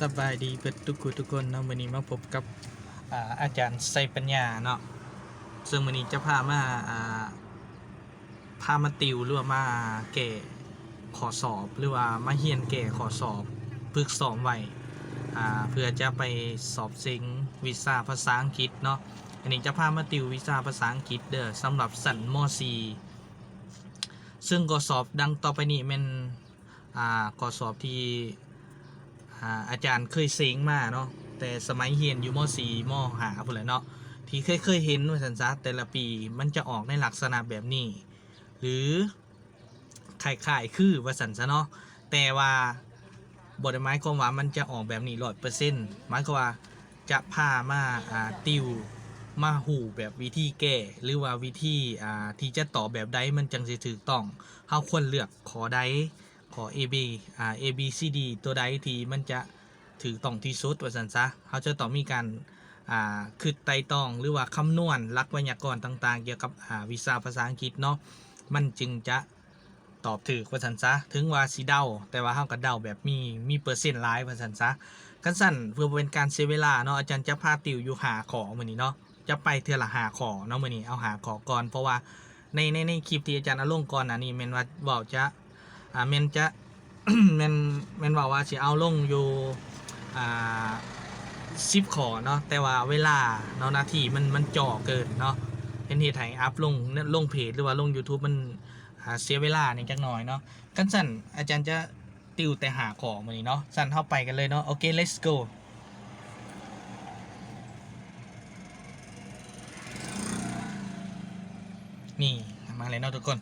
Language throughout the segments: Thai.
สบายดีเพื่อนทุกคนทุกคนเนาะวันนี้มาพบกับอาอาจารย์ไซปัญญาเนาะซึ่งวันนี้จะพามาพามาติวหรือว่ามาแก่ขอสอบ หรือว่ามาเฮียนแก่ขอสอบพึกสอบไว้เพื่อจะไปสอบซิงวีซ่าภาษาอังกฤษเนาะอันนี้จะพามาติววีซ่าภาษาอังกฤษเด้อสำหรับสันม .4 ซึ่งก็สอบดังต่อไปนี้แมันอ่าก็สอบที่ อาอาจารย์เคยเซ็งมาเนาะแต่สมัยเรียนอยู่ม .4 ม .5 พุ่นแหละเนาะที่เคยเคยเห็นว่าสันซะแต่ละปีมันจะออกในลักษณะแบบนี้ หรือคล้ายๆคือว่าสันซะเนาะแต่ว่าบทหมายความว่ามันจะออกแบบนี้ร้อยเปอร์เซ็นต์หมายความว่าจะพามาอ่าติวมาหูแบบวิธีแก้หรือว่าวิธีอ่าที่จะตอบแบบใดมันจังสิถูกต้องเฮาควรเลือกขอใด ขอ A B อ่า A B C D ตัวใดที่มันจะถือต้องที่สุดว่าสันซะเขาจะต้องมีการอ่าคือไต่ตองหรือว่าคำนวณลักไวยากรณ์ต่าง ๆ เกี่ยวกับอ่าวิชาภาษาอังกฤษเนาะมันจึงจะตอบถือว่าสันซะถึงว่าสีเดาแต่ว่าเขาก็เดาแบบมีมีเปอร์เซ็นต์ร้ายว่าสันซะกันสั่นเพื่อเป็นการเสียเวลาเนาะอาจารย์จะพาติวอยู่หาขอมือนี้เนาะจะไปเทือละหาขอเนาะมือนี้เอาหาขอก่อนเพราะว่าในในในคลิปที่อาจารย์อาลงก่อนอันนี้เมนว่าบอกจะ อ่าเมนจะแมันแมันบอกว่าสิเอาลงอยู่อ่าซิปขอเนาะแต่ว่าเวลาเนาะนาทีมันมันจ่อเกินเนาะเป็นเหตุให้อัพลงลงเพจหรือว่าลง YouTube มันเสียเวลาในจักหน่อยเนาะกันสั่นอาจารย์จะติวแต่หาของมานี้เนาะสั่นเข้าไปกันเลยเนาะโอเค let's go นี่ มาเลยเนาะทุกคน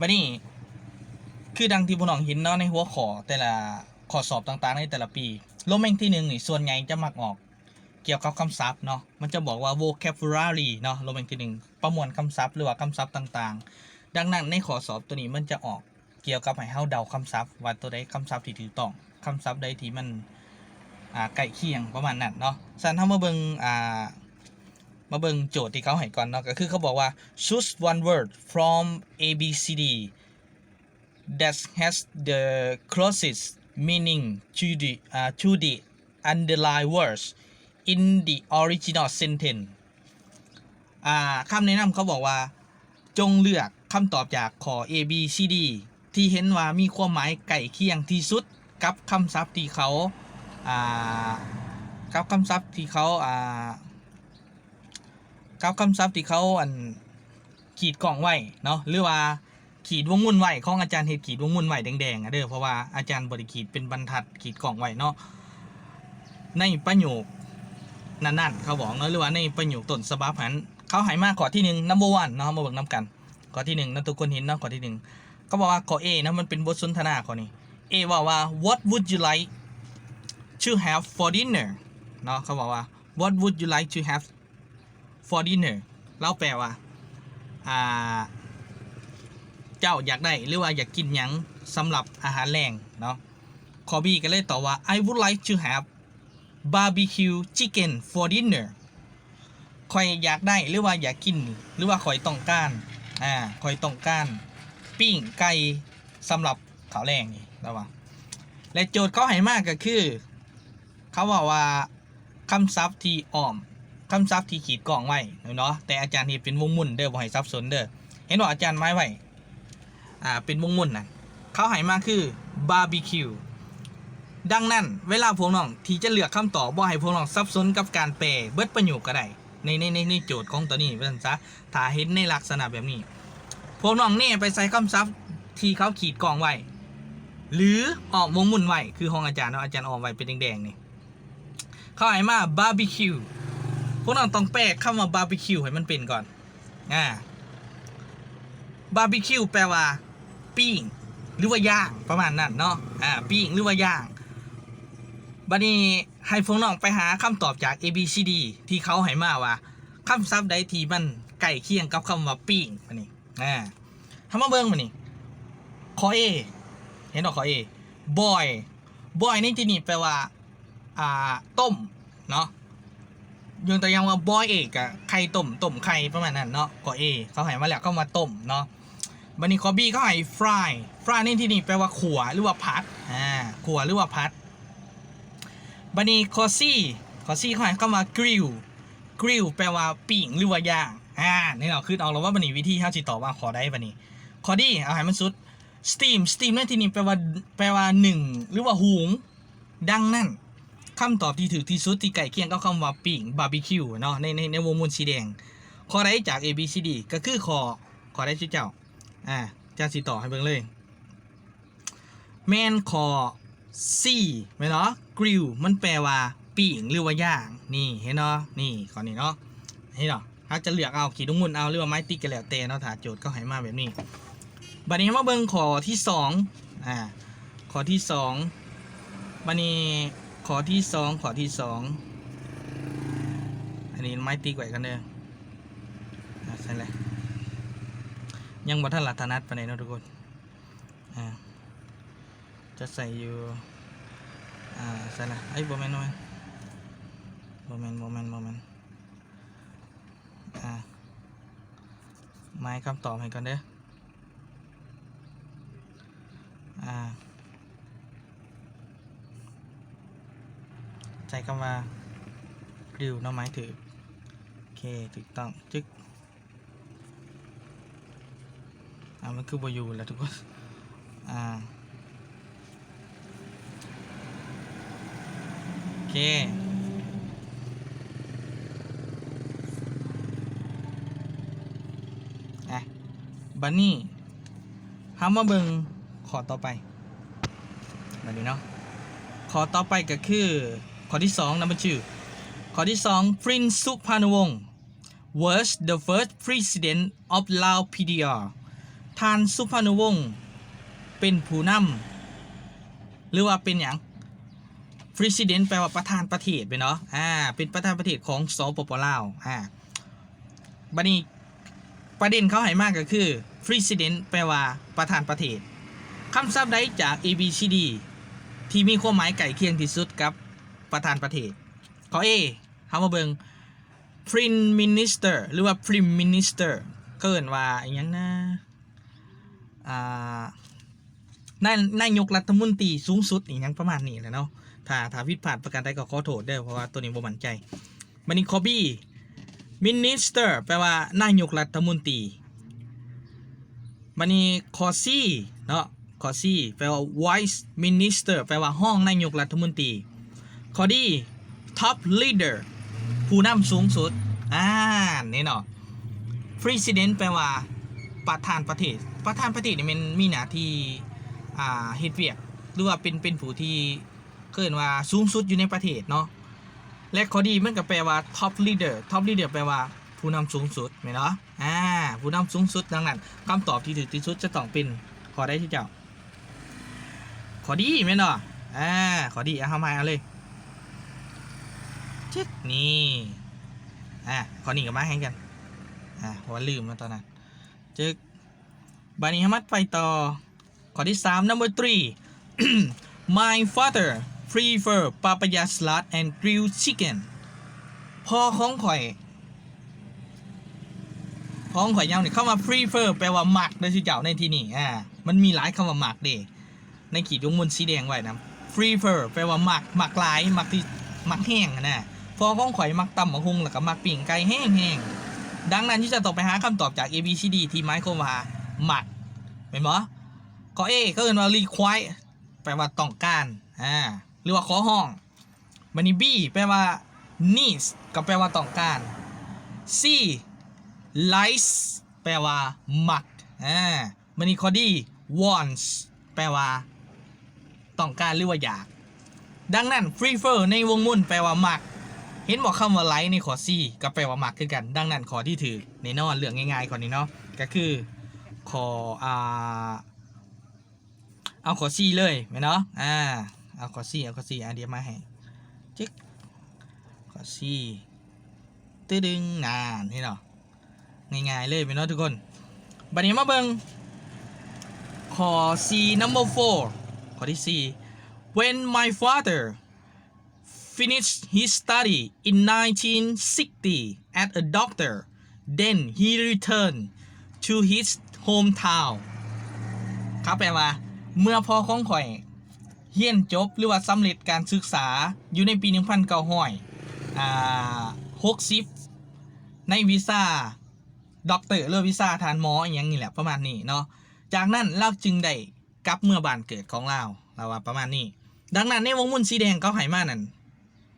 บัดนี้ คือดังที่พน้องเห็นเนาะในหัวขอแต่ละข้อสอบต่างๆ ในแต่ละปีโลเมงที่หนึ่งนี่ส่วนใหญ่จะมักออกเกี่ยวกับคำศัพท์เนาะมันจะบอกว่า vocabulary เนาะโลเมงที่หนึ่งประมวลคำศัพท์หรือว่าคำศัพท์ต่างๆ ดังนั้นในข้อสอบตัวนี้มันจะออกเกี่ยวกับให้เฮาเดาคำศัพท์ว่าตัวใดคำศัพท์ที่ถูกต้องคำศัพท์ใดที่มันอ่าใกล้เคียงประมาณนั้นเนาะสันเฮามาเบิ่งอ่ามาเบิ่งโจทย์ที่เขาให้ก่อนเนาะก็คือเขาบอกว่า choose one word from A B C D that has the closest meaning to the uh, to the underlying words in the original sentence อ่าคำแนะนำเขาบอกว่า จงเลือกคำตอบจากขอ A B C D ที่เห็นว่ามีความหมายใกล้เคียงที่สุดกับคำศัพท์ที่เขาอ่ากับคำศัพท์ที่เขาอ่ากับคำศัพท์ที่เขาอันขีดกล่องไว้เนาะหรือว่า ขีดวงมุ่นไหวของอาจารย์เห็ดขีดวงมุ่นไหวแดงๆอะเด้อเพราะว่าอาจารย์บริขีดเป็นบรรทัดขีดกล่องไหวเนาะในประโยคนั่นๆเขาบอกเนาะหรือว่าในประโยคต้นฉบับหันเขาหายมากข้อที่หนึ่ง number one เนาะมาเบิกน้ำกันข้อที่หนึ่งนะทุกคนเห็นเนาะข้อที่หนึ่งเขาบอกว่าข้อ A นะมันเป็นบทสนทนาข้อนี้ A ว่าว่า what would you like to have for dinner เนาะเขาบอกว่า what would you like to have for dinner เราแปลว่าอ่า เจ้าอยากได้หรือว่าอยากกินหยังสำหรับอาหารแรงเนาะคอบี้ก็เลยตอบว่า I would like to have barbecue chicken for dinner คอยอยากได้หรือว่าอยากกิน หรือว่าคอยต้องการอ่าคอยต้องการปิ้งไก่สำหรับข้าวแรงนี่ระวังและโจทย์เขาให้มากก็คือ เขาบอกว่าคำศัพท์ที่อ้อมคำศัพท์ที่ขีดกล่องไว้เนาะแต่อาจารย์เห็นเป็นวงมุ่นเด้อบ่ให้ซับซ้อนเด้อเห็นว่าอาจารย์ไม้ไว้ อ่าเป็นวงมุ่นนะเขาหายมาคือบาร์บีคิวดังนั้นเวลาพวกน้องที่จะเลือกคำตอบบ่ให้พวกน้องซับซ้อนกับการแปลเบิดประโยคก็ได้ในในในในโจทย์ของตัวนี้เพื่อนซะถ้าเห็นในลักษณะแบบนี้ พวกน้องเนี่ยไปใส่คำศัพท์ที่เขาขีดกล่องไว้หรือออกวงมุ่นไว้คือห้องอาจารย์เนาะอาจารย์ออกไว้เป็นแดงๆนี่เขาใหายมาบาร์บีคิวพวกน้องต้องแปลคำว่าบาร์บีคิวให้มันเป็นก่อนอ่าบาร์บีคิวแปลว่า ปิ้งหรือว่าย่างประมาณนั้นเนาะอ่าปิ้งหรือว่าย่างบัดนี้ให้พวกน้องไปหาคำตอบจาก A B C D ที่เขาให้มาว่าคำศัพท์ใดที่มันใกล้เคียงกับคำว่าปิ้งอันนี้อ่าทำมาเบิ้งมานี่ข้อ A เห็นหรอข้อ A boy boy ในที่นี้แปลว่าอ่าต้มเนาะยงตัวอย่างว่า boy เอกอะไข่ต้มต้มไข่ประมาณนั้นเนาะข้อ A เขาให้มาแล้วก็มาต้มเนาะ บันนี้คอบี้เขาให้ฟรายฟรายในที่นี่แปลว่าขัวหรือว่าพัดอ่าขัวหรือว่าพัดบันนี้คอซี่คอซี่เขาให้เข้ามากริลกริลแปลว่าปิ่งหรือว่าย่างอ่านี่เราคือเอาแล้วว่าบันนี้วิธีเขาจิตตอบว่าขอได้บันนี้คอดี้เอาให้มันสุดสตีมสตีมในที่นี้แปลว่าแปลว่าหนึ่งหรือว่าหุงดังนั้นคำตอบที่ถูกที่สุดที่ใกล้เคียงก็คำว่าปิ่งบาร์บีคิวเนาะในในในวงมูลสีแดงขอได้จาก A B C D ก็คือขอขอได้ชื่อเจ้า อ่าจะสิต่อให้เบิ่งเลยแมนคอซี่ไหมเนาะกริลมันแปลว่าปิ่งหรือว่าย่าง นี่เห็นเนาะนี่ขอนี่เนาะเห็นเนาะถ้าจะเลือกเอาขีดลงมุนเอาหรือว่าไม้ติ๊กก็แล้วแต่เนาะถ้าโจทย์ก็ให้มาแบบนี้บัดนี้มาเบิ่งขอที่สองอ่าขอที่สองบัดนี้ขอที่สองขอที่สองอันนี้ไม้ติ๊กไว้กันเด้อใช่เลย ยังบ่ทันหลักนัดปานใดเนะทุกคนอ่าจะใส่อยู่อ่าใส่ละไอ้โมเมนต์โมเมนต์โมเมนต์โมเมนต์อ่าไม้คำตอบให้ก่อนเด้ออ่าใช้คำว่าริวน้องไม้ถือโอเคถูกต้องจึ๊ก อ่ามันคือบอยู่แล้วทุกคนอ่าโอเคอะบันนี่ทำมาเบิงขอต่อไปบันนี้เนาะขอต่อไปก็คือขอที่สองนะมันชื่อขอที่สอง Prince Suparnawong was the first president of Lao PDR ทานสุพรรณวงศ์เป็นผู้นำหรือว่าเป็นอย่าง president แปลว่าประธานประเทศไปเนาะอ่าเป็นประธานประเทศของสปปลาวอ่าบัดนี้ประเด็นเขาให้มากก็คือ president แปลว่าประธานประเทศคำศัพท์ใดจาก A B C D ที่มีความหมายไก่เคียงที่สุดกับประธานประเทศข้อ A เฮามาเบิง Prime Minister หรือว่า Prime Minister เกินว่าอหยังนะอ่า นายนายกรัฐมนตรีสูงสุดอีกยังประมาณนี้แหละเนาะถ้าถ้าผิดพลาดประการใดก็ขอโทษด้อเพราะว่าตัวนี้บ่มั่นใจมันนี่คอบี้มินิสเตอร์แปลว่านายกรัฐมนตรีมันนี่คอซี่เนาะคอซี่แปลว่า vice minister แปลว่าห้องนายกรัฐมนตรีคอดี้ top leader ผู้นำสูงสุดอ่านี่เนาะ president แปลว่า ประธานประเทศ ประธานประเทศนี่มันมีหน้าที่อ่าเฮ็ดเวียก หรือว่าเป็นเป็นผู้ที่เกินว่าสูงสุดอยู่ในประเทศเนาะและข้อดีมันก็แปลว่า top leader top leader แปลว่าผู้นำสูงสุดไหมเนาะอ่าผู้นำสูงสุดดังนั้นคำตอบที่ถูกที่สุดจะต้องเป็นขอได้ที่เจ้าขอดีไหมเนาะอ่าขอดีเอาเข้ามาเอาเลยเช็คนี่อ่าขอนี่กับมาให้กันอ่าว่าลืมมาตอนนั้น จึกบานี้ฮามัดไปต่อ ข้อที่สาม number three my father prefer papaya salad and grilled chicken พ่อของข่อยพ่อของข่อยยาวเนี่ยเข้ามา prefer แปลว่าหมักโดยที่เจ้าในที่นี่อ่ามันมีหลายคำว่าหมักเด้ในขีดวงมุนสีแดงไว้นะ prefer แปลว่าหมักหมักหลายหมักที่หมักแห้งนะพ่อของข่อยหมักตำมะฮุงแล้วก็หมักปิ่งไก่แห้งแห้งๆ ดังนั้นที่จะต้องไปหาคำตอบจาก A B C D ที่หมายความว่าหมักเป็นบ่ข้อ A ก็เรียกว่า require แปลว่าต้องการอ่าหรือว่าขอห้องบันนี้ B แปลว่า needs ก็แปลว่าต้องการ C likes แปลว่าหมักอ่าบันนี้ข้อ D wants แปลว่า ต้องการหรือว่าอยาก ดังนั้น prefer ในวงมุ่นแปลว่าหมัก เห็นบอกคำว่า like ในข้อ C ก็แปลว่ามักคือกัน ดังนั้นขอที่ถือในนอนเรื่องง่ายๆขอนี้เนาะก็คือขออ่าเอาขอซีเลยไหมเนาะอ่าเอาขอซีเอาขอซีอะเดี๋ยวมาให้จิ๊กขอซีตื้อดึงนานนี่เนาะง่ายๆเลยไหมเนาะทุกคนบัดนี้มาเบิงขอ C number four ขอที่ C when my father finished his study in 1960 as a doctor then he returned to his hometown ครับแปลว่า เมื่อพ่อของข่อย เฮียนจบหรือว่าสำเร็จการศึกษาอยู่ในปี 1900อ่า60 ในวีซ่าด็อกเตอร์หรือวีซ่าทานหมออย่างนี้แหละประมาณนี้เนาะ จากนั้นเราจึงได้กลับเมื่อบ้านเกิดของเราเราว่าประมาณนี้ ดังนั้นในวงมุนสีแดงเขาให้มานั่น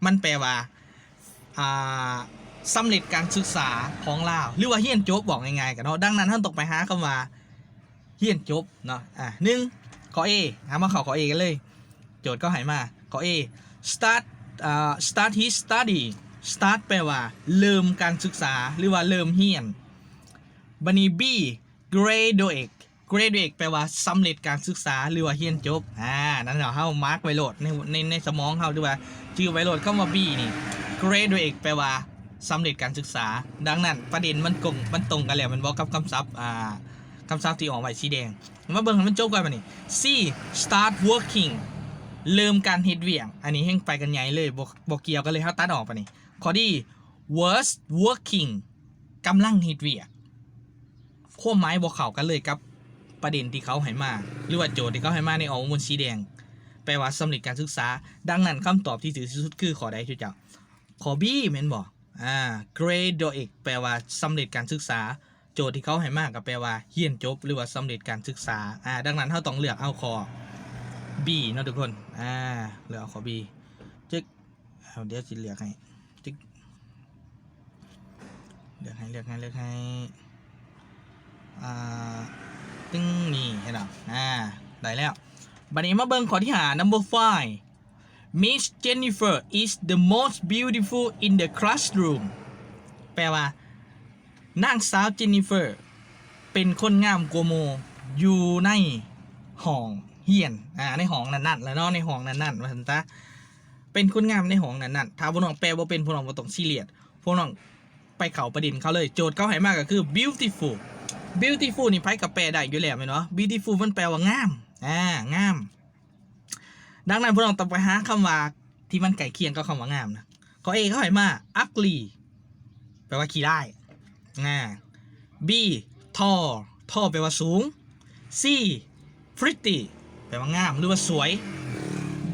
มันแปลว่าอ่าสำเร็จการศึกษาของเราหรือว่าเฮียนจบบอกง่ายๆกันเนาะดังนั้นท่านตกไปหาคำว่าเฮียนจบเนาะอะหนึ่งข้อ A หามาเข้าข้อ A กันเลย โจทย์ก็ให้มาข้อ A start อ่า start his study start แปลว่า เริ่มการศึกษาหรือว่าเริ่มเฮียนบันนี้ B graduate graduate แปลว่าสำเร็จการศึกษาหรือว่าเฮียนจบ อ่า นั่นเราเฮามาร์กไว้โหลดในในในสมองเฮาด้วยว่าชื่อไว้โหลดเข้ามา B นี่ graduate แปลว่าสำเร็จการศึกษา ดังนั้นประเด็นมันกงมันตรงกันแล้วมันบอกกับคำศัพท์อ่าคำศัพท์ที่ออกไว้สีแดงมาเบิ่งมันจบก่อนมานี่ C start working เริ่มการเฮ็ดเวียง อันนี้แห่งไปกันใหญ่เลยบอกบอกเกี่ยวกันเลยเฮาตัดออกไปนี่ข้อดี was working กำลังเฮ็ดเวียงความหมายบอกเข้ากันเลยกับ ประเด็นที่เขาให้มา หรือว่าโจทย์ที่เขาให้มาในออกมูลสีแดง แปลว่าสำเร็จการศึกษา ดังนั้นคำตอบที่ถือที่สุดคือขอใดชุดเจ้าขอ B แม่นบอกอ่า graduate แปลว่าสำเร็จการศึกษา โจทย์ที่เขาให้มาก็แปลว่าเรียนจบ หรือว่าสำเร็จการศึกษาอ่าดังนั้นเราต้องเลือกเอาคอ B เนาะทุกคนอ่าเลือกเอาคอ B จึกเดี๋ยวจะเลือกให้จึกเลือกให้เลือกให้เลือกให้อ่า ตึ้งนี่เห็นหรออ่าได้แล้วบัดนี้มาเบิ่งข้อที่หา number five Miss Jennifer is the most beautiful in the classroom แปลว่านางสาวเจนนิเฟอร์เป็นคนงามกว่าโมอยู่ในห้องเฮียนอ่าในห้องนั้นๆแล้วเนาะในห้องนั้นๆว่าสันตะเป็นคนงามในห้องนั้นๆถ้าพวกน้องแปลว่าเป็นพวกน้องบ่ต้องซีเรียสพวกน้องไปเข่าประเด็นเขาเลย โจทย์เขาให้มากก็คือ beautiful beautiful นี่ไพ่กับแปลได้อยู่แล้วไหมเนาะ beautiful มันแปลว่างาม อ่า งาม ดังนั้นพวกเราต้องไปหาคำว่าที่มันไก่เคียงกับคำว่างามนะข้อ A เขาให้มา ugly แปลว่าขี้ได้ายอ่า B tall tall แปลว่าสูง C pretty แปลว่างามหรือว่าสวย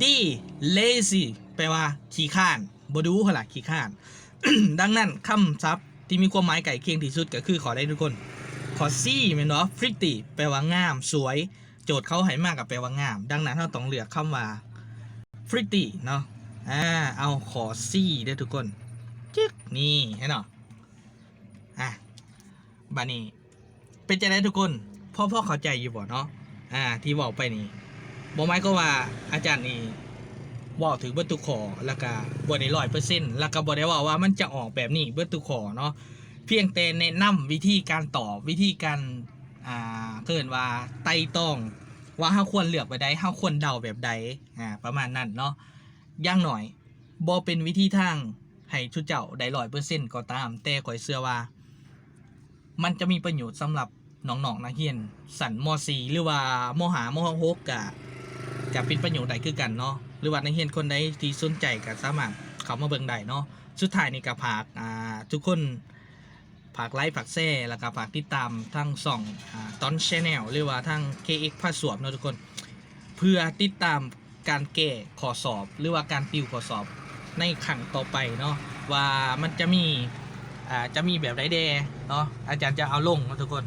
D lazy แปลว่าขี้ข้านบดูเขาละขี้ข้าน ดังนั้นคำศัพท์ที่มีความหมายไก่เคียงที่สุดก็คือขอได้ทุกคน อ C แม่นเนาะ pretty แปลว่างาม สวย โจทย์เขาให้มากกับแปลว่างาม ดังนั้นเราต้องเลือกคำว่า pretty เนาะอ่าเอาขอ C เด้อทุกคนจึ๊กนี่ให้เนาะอะบานี้เป็นจะได้ทุกคนพ่อพ่อเข้าใจอยู่บ่เนาะอ่าที่บอกไปนี่บอกไหมก็ว่าอาจารย์นี่บอกถึงเบิร์ตุขอแล้วก็บ่ได้ร้อยเปอร์เซ็นต์แล้วก็บ่ได้ว่าว่ามันจะออกแบบนี้เบิร์ตุขอเนาะ เพียงแต่แนะนำวิธีการตอบวิธีการอ่าเกินว่าไต่ต้องว่าเฮาควรเลือกไปใดเฮาควรเดาแบบใดอ่าประมาณนั้นเนาะย่างหน่อยบ่เป็นวิธีทางให้ชุดเจ้าได้ร้อยเปอร์เซ็นต์ก็ตาม แต่ข่อยเชื่อว่า มันจะมีประโยชน์สำหรับน้องๆนักเรียนสันม .4 หรือว่ามหามหกกะจะเป็นประโยชน์ใดคือกันเนาะหรือว่านักเรียนคนใดที่สนใจก็สามารถเข้ามาเบิ่งได้เนาะสุดท้ายนี่ก็ฝากอ่าทุกคน ฝากไลค์ฝากแชร์แล้วก็ฝากติดตามทั้งสองตอนชแนลหรือว่าทั้ง KX พาสวมเนาะทุกคน เพื่อติดตามการแก้ข้อสอบ หรือว่าการติวข้อสอบในครั้งต่อไปเนาะว่ามันจะมีจะมีแบบไรแดเนาะอาจารย์จะเอาลงนะทุกคน